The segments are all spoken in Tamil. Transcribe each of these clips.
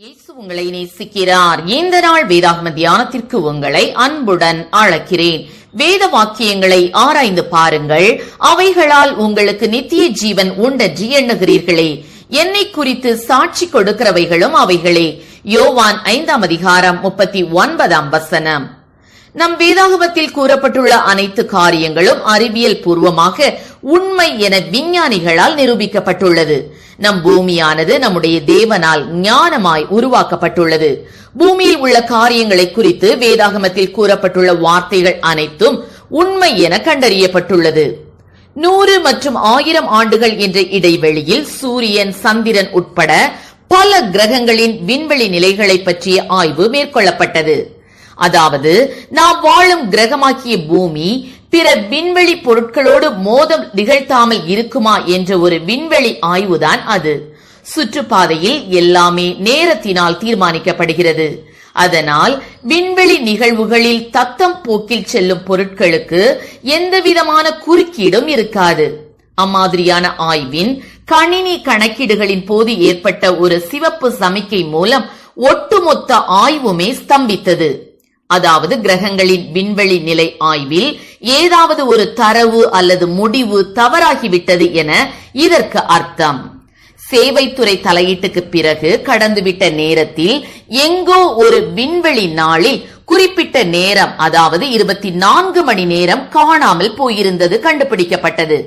இயேசு உங்களை நேசிக்கிறார். இந்த நாள் வேதாகம தியானத்திற்கு உங்களை அன்புடன் அழைக்கிறேன். வேத வாக்கியங்களை ஆராய்ந்து பாருங்கள். அவைகளால் உங்களுக்கு நித்திய ஜீவன் உண்டென்று எண்ணுகிறீர்களே. என்னை குறித்து சாட்சி கொடுக்கிறவைகளும் அவைகளே. யோவான் ஐந்தாம் அதிகாரம் முப்பத்தி ஒன்பதாம் வசனம். நம் வேதாகமத்தில் கூறப்பட்டுள்ள அனைத்து காரியங்களும் அறிவியல் பூர்வமாக உண்மை என விஞ்ஞானிகளால் நிரூபிக்கப்பட்டுள்ளது. நம் பூமியானது நம்முடைய தேவனால் ஞானமாய் உருவாக்கப்பட்டுள்ளது. பூமியில் உள்ள காரியங்களை குறித்து வேதாகமத்தில் கூறப்பட்டுள்ள வார்த்தைகள் அனைத்தும் உண்மை என கண்டறியப்பட்டுள்ளது. நூறு மற்றும் ஆயிரம் ஆண்டுகள் என்ற இடைவெளியில் சூரியன் சந்திரன் உட்பட பல கிரகங்களின் விண்வெளி நிலைகளை பற்றிய ஆய்வு மேற்கொள்ளப்பட்டது. அதாவது நாம் வாழும் கிரகமாக்கிய பூமி பிற விண்வெளி பொருட்களோடு மோதம் நிகழ்த்தாமல் இருக்குமா என்ற ஒரு விண்வெளி ஆய்வுதான் அது. சுற்றுப்பாதையில் எல்லாமே நேரத்தினால் தீர்மானிக்கப்படுகிறது. அதனால் விண்வெளி நிகழ்வுகளில் தத்தம் போக்கில் செல்லும் பொருட்களுக்கு எந்தவிதமான குறுக்கீடும் இருக்காது. அம்மாதிரியான ஆய்வின் கணினி கணக்கீடுகளின் போது ஏற்பட்ட ஒரு சிவப்பு சமிக்கை மூலம் ஒட்டுமொத்த ஆய்வுமே ஸ்தம்பித்தது. அதாவது கிரகங்களின் விண்வெளி நிலை ஆய்வில் ஏதாவது ஒரு தரவு அல்லது முடிவு தவறாகிவிட்டது என இதற்கு அர்த்தம். சேவைத்துறை தலையீட்டுக்கு பிறகு கடந்துவிட்ட நேரத்தில் எங்கோ ஒரு விண்வெளி நாளில் குறிப்பிட்ட நேரம் அதாவது இருபத்தி நான்கு மணி நேரம் காணாமல் போயிருந்தது கண்டுபிடிக்கப்பட்டது.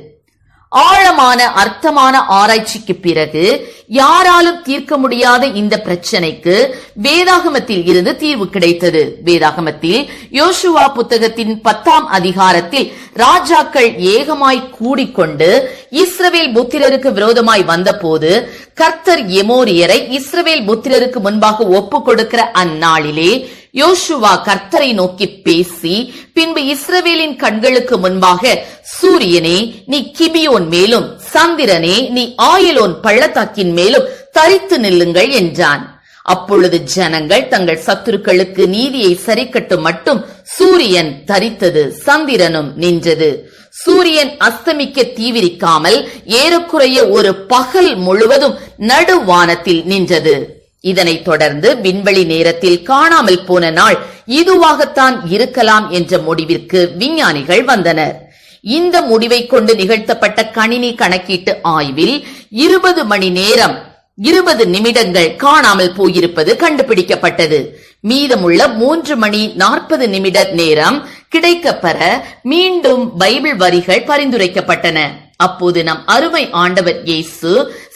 ஆழமான அர்த்தமான ஆராய்ச்சிக்கு பிறகு யாராலும் தீர்க்க முடியாத இந்த பிரச்சனைக்கு வேதாகமத்தில் இருந்து தீர்வு கிடைத்தது. வேதாகமத்தில் யோசுவா புத்தகத்தின் பத்தாம் அதிகாரத்தில் ராஜாக்கள் ஏகமாய் கூடிக்கொண்டு இஸ்ரவேல் புத்திரருக்கு விரோதமாய் வந்தபோது கர்த்தர் எமோரியரை இஸ்ரவேல் புத்திரருக்கு முன்பாக ஒப்பு கொடுக்கிற அந்நாளிலே யோசுவா கர்த்தரை நோக்கி பேசி பின்பு இஸ்ரவேலின் கண்களுக்கு முன்பாக சூரியனே நீ கிபியோன் மேலும் சந்திரனே நீ ஆயிலோன் பள்ளத்தாக்கின் மேலும் தரித்து நில்லுங்கள் என்றான். அப்பொழுது ஜனங்கள் தங்கள் சத்துருக்களுக்கு நீதியை சரிக்கட்டு மட்டும் சூரியன் தரித்தது சந்திரனும் நின்றது. சூரியன் அஸ்தமிக்க தீவிரிக்காமல் ஏறக்குறைய ஒரு பகல் முழுவதும் நடுவானத்தில் நின்றது. இதனைத் தொடர்ந்து விண்வெளி நேரத்தில் காணாமல் போன நாள் இதுவாகத்தான் இருக்கலாம் என்ற முடிவிற்கு விஞ்ஞானிகள் வந்தனர். இந்த முடிவை கொண்டு நிகழ்த்தப்பட்ட கணினி கணக்கீட்டு ஆய்வில் இருபது மணி நேரம் இருபது நிமிடங்கள் காணாமல் போயிருப்பது கண்டுபிடிக்கப்பட்டது. மீதமுள்ள மூன்று மணி நாற்பது நிமிட நேரம் கிடைக்கப்பெற மீண்டும் பைபிள் வரிகள் பரிந்துரைக்கப்பட்டன. அப்போது நம் அருமை ஆண்டவர் இயேசு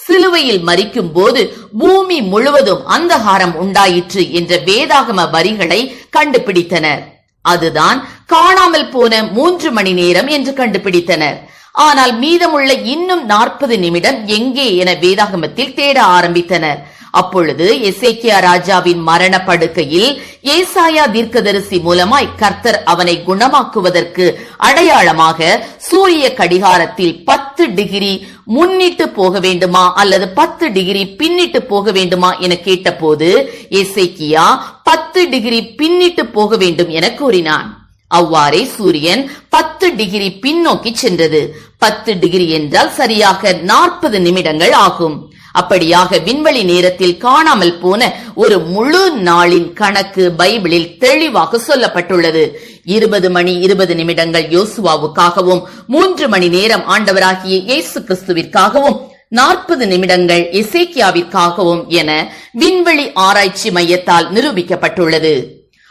சிலுவையில் மறிக்கும் போது பூமி முழுவதும் அந்தகாரம் உண்டாயிற்று என்ற வேதாகம வரிகளை கண்டுபிடித்தனர். அதுதான் காணாமல் போன மூன்று மணி நேரம் என்று கண்டுபிடித்தனர். ஆனால் மீதமுள்ள இன்னும் நாற்பது நிமிடம் எங்கே என வேதாகமத்தில் தேட ஆரம்பித்தனர். அப்பொழுது எசேக்கியா ராஜாவின் மரண படுக்கையில் ஏசாயா தீர்க்கதரிசி மூலமாய் கர்த்தர் அவனை குணமாக்குவதற்கு அடையாளமாக சூரிய கடிகாரத்தில் பத்து டிகிரி முன்னிட்டு போக வேண்டுமா அல்லது பத்து டிகிரி பின்னிட்டு போக வேண்டுமா என கேட்டபோது எசேக்கியா பத்து டிகிரி பின்னிட்டு போக வேண்டும் என கூறினான். அவ்வாறே சூரியன் பத்து டிகிரி பின்னோக்கி சென்றது. பத்து டிகிரி என்றால் சரியாக நாற்பது நிமிடங்கள் ஆகும். அப்படியாக விண்வெளி நேரத்தில் காணாமல் போன ஒரு முழு நாளின் கணக்கு பைபிளில் தெளிவாக சொல்லப்பட்டுள்ளது. இருபது மணி இருபது நிமிடங்கள் யோசுவாவுக்காகவும் மூன்று மணி நேரம் ஆண்டவராகிய இயேசு கிறிஸ்துவிற்காகவும் நாற்பது நிமிடங்கள் இசேக்கியாவிற்காகவும் என விண்வெளி ஆராய்ச்சி மையத்தால் நிரூபிக்கப்பட்டுள்ளது.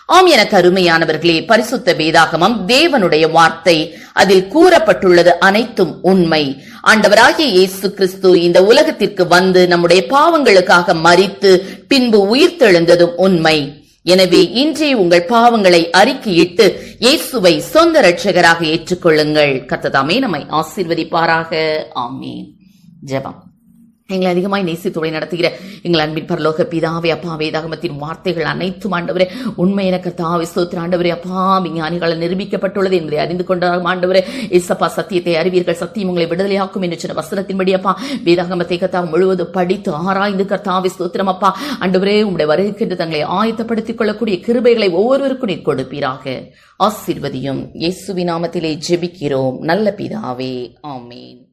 ஆம் என கருமையானவர்களே பரிசுத்த வேதாகமம் தேவனுடைய வார்த்தை. அதில் கூறப்பட்டுள்ளது அனைத்தும் உண்மை. ஆண்டவராகிய இயேசு கிறிஸ்து இந்த உலகத்திற்கு வந்து நம்முடைய பாவங்களுக்காக மறித்து பின்பு உயிர்த்தெழுந்ததும் உண்மை. எனவே இன்றே உங்கள் பாவங்களை அறிக்கையிட்டு இயேசுவை சொந்த ரட்சகராக ஏற்றுக்கொள்ளுங்கள். கத்ததாமே நம்மை ஆசீர்வதிப்பாராக. ஆமே ஜெபம். எங்களை அதிகமாய் நேசித்துறை நடத்துகிற எங்கள் அன்பின் பரலோக பிதாவே அப்பா வேதாகமத்தின் வார்த்தைகள் அனைத்தும் ஆண்டவரே உண்மை எனக்கு தாவை சோத்திர ஆண்டவரே அப்பா விஞ்ஞானிகளால் நிரூபிக்கப்பட்டுள்ளது என்பதை அறிந்து கொண்ட ஆண்டவரே இசப்பா சத்தியத்தை அறிவீர்கள். சத்தியம் உங்களை விடுதலையாக்கும் என்று சொன்ன வசனத்தின்படி அப்பா வேதாகமத்தை கத்தா முழுவதும் படித்து ஆராய்ந்து கர்த்தாவை ஸ்தோத்திரம் அப்பா. ஆண்டவரே உங்களுடைய வருகைக்கென்று தங்களை ஆயத்தப்படுத்திக் கொள்ளக்கூடிய கிருபைகளை ஒவ்வொருவருக்கும் நீர் கொடுப்பீராக. ஆசீர்வதியும். இயேசுவி நாமத்திலே ஜெபிக்கிறோம். நல்ல பிதாவே ஆமேன்.